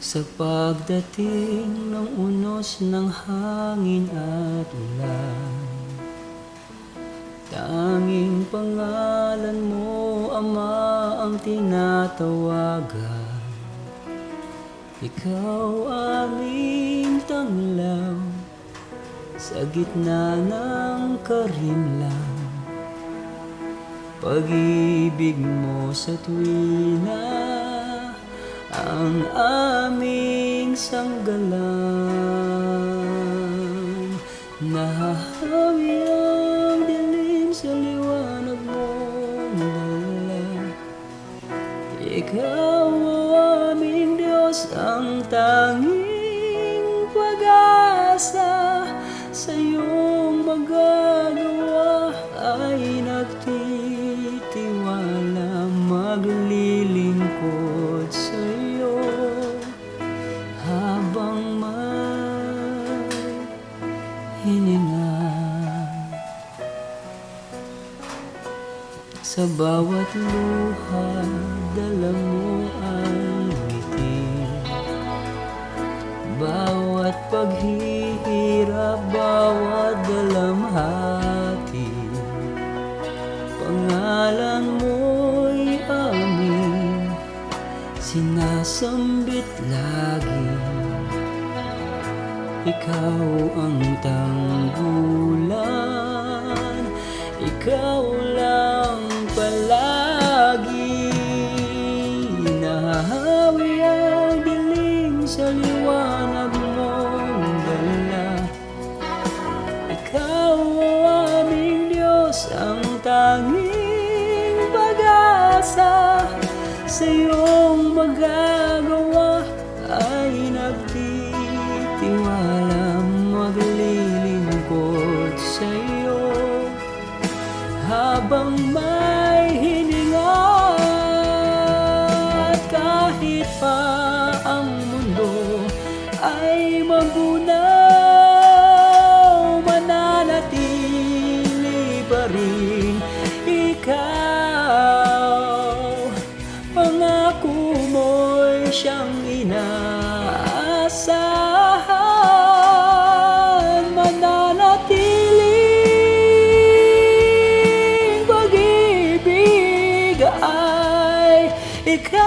Sa pagdating ng unos ng hangin at ulan Tanging pangalan mo, Ama, ang tinatawagan. Ikaw aming tanglaw Sa gitna ng karimlang Pag-ibig mo sa tuwina Ang aming sanggalang. Nahahawi ang dilim sa liwanag mong dala Ikaw ang aming Diyos Ang tanging hininga. Sa bawat luha, dala mo ang ngiti. Bawat paghihirap, bawat dalamhati. Pangalan mo'y amin Sinasambit lagi ikaw ang tanggulan Ikaw lang palagi Nahahawi ang dilim sa liwanag mong dala. Ikaw ang aming Diyos Ang tanging pag-asa Sa iyong magagawa Habang may hininga At kahit pa ang mundo Ay magunaw Mananatili pa rin Ikaw. Pangako mo'y siyang inaasa 一刻